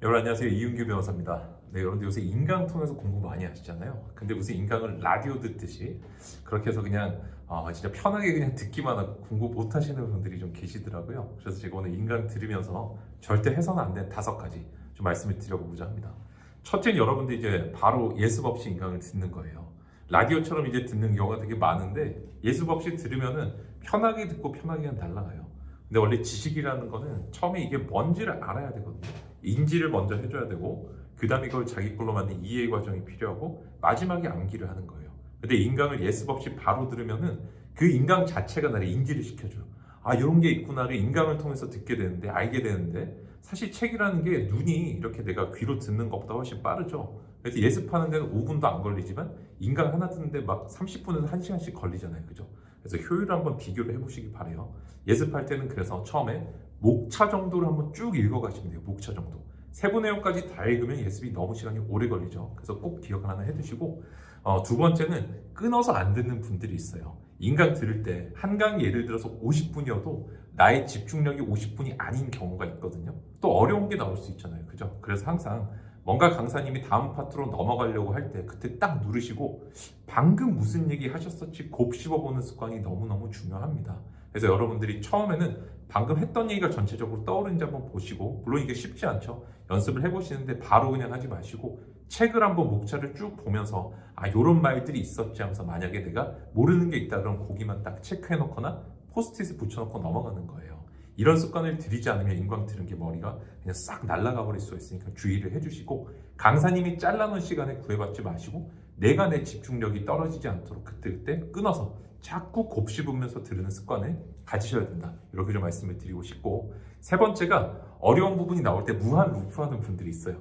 여러분 안녕하세요 이윤규 변호사입니다. 네 여러분들 요새 인강 통해서 공부 많이 하시잖아요. 근데 무슨 인강을 라디오 듣듯이 그렇게 해서 그냥 아, 진짜 편하게 그냥 듣기만 하고 공부 못 하시는 분들이 좀 계시더라고요. 그래서 제가 오늘 인강 들으면서 절대 해서는 안 되는 다섯 가지 좀 말씀을 드려보고자 합니다. 첫째는 여러분들 이제 바로 예습 없이 인강을 듣는 거예요. 라디오처럼 이제 듣는 경우가 되게 많은데 예습 없이 들으면은 편하게 듣고 편하게 그냥 날아가요. 근데 원래 지식이라는 거는 처음에 이게 뭔지를 알아야 되거든요. 인지를 먼저 해줘야 되고 그 다음에 이걸 자기 걸로 만든 이해 과정이 필요하고 마지막에 암기를 하는 거예요. 근데 인강을 예습 없이 바로 들으면은 그 인강 자체가 나를 인지를 시켜줘요. 아 이런 게 있구나를 인강을 통해서 듣게 되는데 알게 되는데 사실 책이라는 게 눈이 이렇게 내가 귀로 듣는 것보다 훨씬 빠르죠. 그래서 예습하는 데는 5분도 안 걸리지만 인강 하나 듣는데 막 30분에서 1시간씩 걸리잖아요. 그죠? 그래서 효율을 한번 비교를 해보시기 바래요. 예습할 때는 그래서 처음에 목차 정도를 한번 쭉 읽어가시면 돼요. 목차 정도. 세부 내용까지 다 읽으면 예습이 너무 시간이 오래 걸리죠. 그래서 꼭 기억 하나 해두시고 어, 두 번째는 끊어서 안 듣는 분들이 있어요. 인강 들을 때 한 강의 예를 들어서 50분이어도 나의 집중력이 50분이 아닌 경우가 있거든요. 또 어려운 게 나올 수 있잖아요. 그죠? 그래서 항상 뭔가 강사님이 다음 파트로 넘어가려고 할 때 그때 딱 누르시고 방금 무슨 얘기 하셨었지 곱씹어보는 습관이 너무너무 중요합니다. 그래서 여러분들이 처음에는 방금 했던 얘기가 전체적으로 떠오르는지 한번 보시고 물론 이게 쉽지 않죠. 연습을 해보시는데 바로 그냥 하지 마시고 책을 한번 목차를 쭉 보면서 아 요런 말들이 있었지 하면서 만약에 내가 모르는 게 있다 그럼 거기만 딱 체크해 놓거나 포스트잇을 붙여놓고 넘어가는 거예요. 이런 습관을 들이지 않으면 인광 들은 게 머리가 그냥 싹 날아가 버릴 수 있으니까 주의를 해주시고 강사님이 잘라놓은 시간에 구애받지 마시고 내가 내 집중력이 떨어지지 않도록 그때그때 끊어서 자꾸 곱씹으면서 들으는 습관을 가지셔야 된다. 이렇게 좀 말씀을 드리고 싶고 세 번째가 어려운 부분이 나올 때 무한 루프하는 분들이 있어요.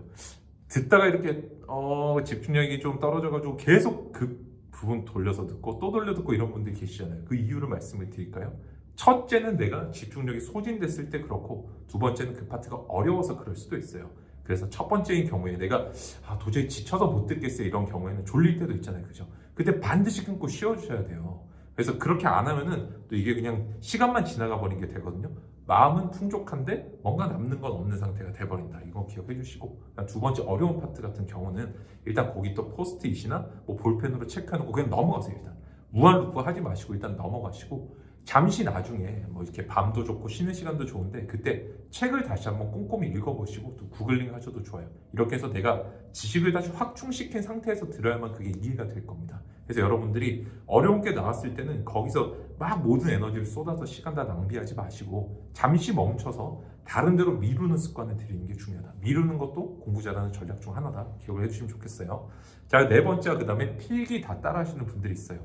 듣다가 이렇게 어, 집중력이 좀 떨어져가지고 계속 그 부분 돌려서 듣고 또 돌려 듣고 이런 분들이 계시잖아요. 그 이유를 말씀을 드릴까요? 첫째는 내가 집중력이 소진됐을 때 그렇고 두 번째는 그 파트가 어려워서 그럴 수도 있어요. 그래서 첫 번째인 경우에 내가 아, 도저히 지쳐서 못 듣겠어요 이런 경우에는 졸릴 때도 있잖아요. 그죠? 그때 반드시 끊고 쉬어주셔야 돼요. 그래서 그렇게 안 하면은 또 이게 그냥 시간만 지나가 버린 게 되거든요. 마음은 풍족한데 뭔가 남는 건 없는 상태가 돼버린다. 이거 기억해 주시고 두 번째 어려운 파트 같은 경우는 일단 거기 또 포스트잇이나 뭐 볼펜으로 체크해놓고 그냥 넘어가세요 일단 무한 루프 하지 마시고 일단 넘어가시고 잠시 나중에 뭐 이렇게 밤도 좋고 쉬는 시간도 좋은데 그때 책을 다시 한번 꼼꼼히 읽어보시고 또 구글링 하셔도 좋아요. 이렇게 해서 내가 지식을 다시 확충시킨 상태에서 들어야만 그게 이해가 될 겁니다. 그래서 여러분들이 어려운 게 나왔을 때는 거기서 막 모든 에너지를 쏟아서 시간 다 낭비하지 마시고 잠시 멈춰서 다른 데로 미루는 습관을 들이는 게 중요하다. 미루는 것도 공부 잘하는 전략 중 하나다. 기억을 해주시면 좋겠어요. 자, 네 번째가 그 다음에 필기 다 따라 하시는 분들이 있어요.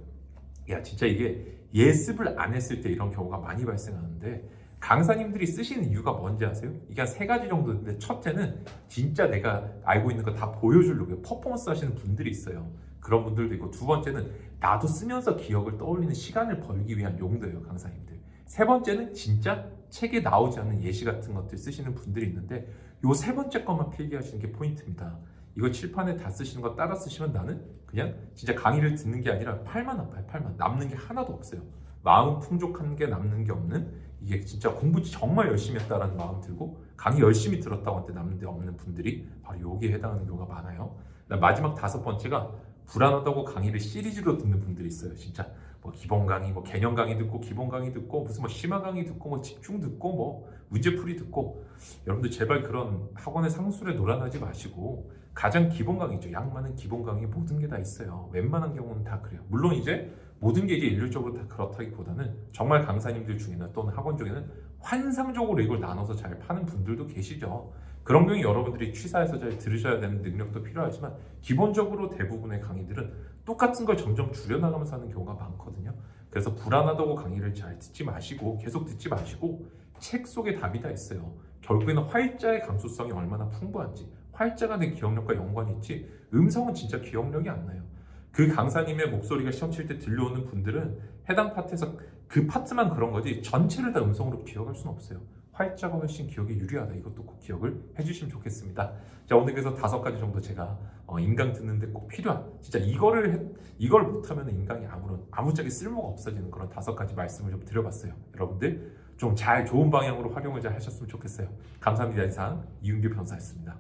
야, 진짜 이게 예습을 안 했을 때 이런 경우가 많이 발생하는데 강사님들이 쓰시는 이유가 뭔지 아세요? 이게 한 세 가지 정도인데 첫째는 진짜 내가 알고 있는 거 다 보여주려고 퍼포먼스 하시는 분들이 있어요. 그런 분들도 있고 두 번째는 나도 쓰면서 기억을 떠올리는 시간을 벌기 위한 용도예요, 강사님들. 세 번째는 진짜 책에 나오지 않는 예시 같은 것들 쓰시는 분들이 있는데 요 세 번째 것만 필기하시는 게 포인트입니다. 이거 칠판에 다 쓰시는 거 따라 쓰시면 나는 그냥 진짜 강의를 듣는 게 아니라 팔만 아파요, 팔만. 남는 게 하나도 없어요. 마음 풍족한 게 남는 게 없는 이게 진짜 공부 정말 열심히 했다라는 마음 들고 강의 열심히 들었다고 한테 남는 데 없는 분들이 바로 여기에 해당하는 경우가 많아요. 마지막 다섯 번째가 불안하다고 강의를 시리즈로 듣는 분들이 있어요. 진짜 뭐 기본 강의, 뭐 개념 강의 듣고 기본 강의 듣고 무슨 뭐 심화 강의 듣고 뭐 집중 듣고 뭐 문제풀이 듣고 여러분들 제발 그런 학원의 상술에 놀아나지 마시고 가장 기본 강의죠. 양 많은 기본 강의 모든 게 다 있어요. 웬만한 경우는 다 그래요. 물론 이제 모든 게 이제 일률적으로 다 그렇다기보다는 정말 강사님들 중에는 또는 학원 중에는 환상적으로 이걸 나눠서 잘 파는 분들도 계시죠. 그런 경우 여러분들이 취사해서 잘 들으셔야 되는 능력도 필요하지만 기본적으로 대부분의 강의들은 똑같은 걸 점점 줄여나가면서 하는 경우가 많거든요. 그래서 불안하다고 강의를 잘 듣지 마시고 계속 듣지 마시고 책 속에 답이 다 있어요. 결국에는 활자의 감수성이 얼마나 풍부한지 활자가 내 기억력과 연관이 있지 음성은 진짜 기억력이 안 나요. 그 강사님의 목소리가 시험 칠 때 들려오는 분들은 해당 파트에서 그 파트만 그런 거지 전체를 다 음성으로 기억할 수는 없어요. 활자가 훨씬 기억에 유리하다. 이것도 꼭 기억을 해주시면 좋겠습니다. 자 오늘 그래서 다섯 가지 정도 제가 어, 인강 듣는데 꼭 필요한 진짜 이거를 해, 이걸 못하면 인강이 아무런 아무짝에 쓸모가 없어지는 그런 다섯 가지 말씀을 좀 드려봤어요. 여러분들 좀 잘 좋은 방향으로 활용을 잘 하셨으면 좋겠어요. 감사합니다. 이상 이윤규 변사였습니다.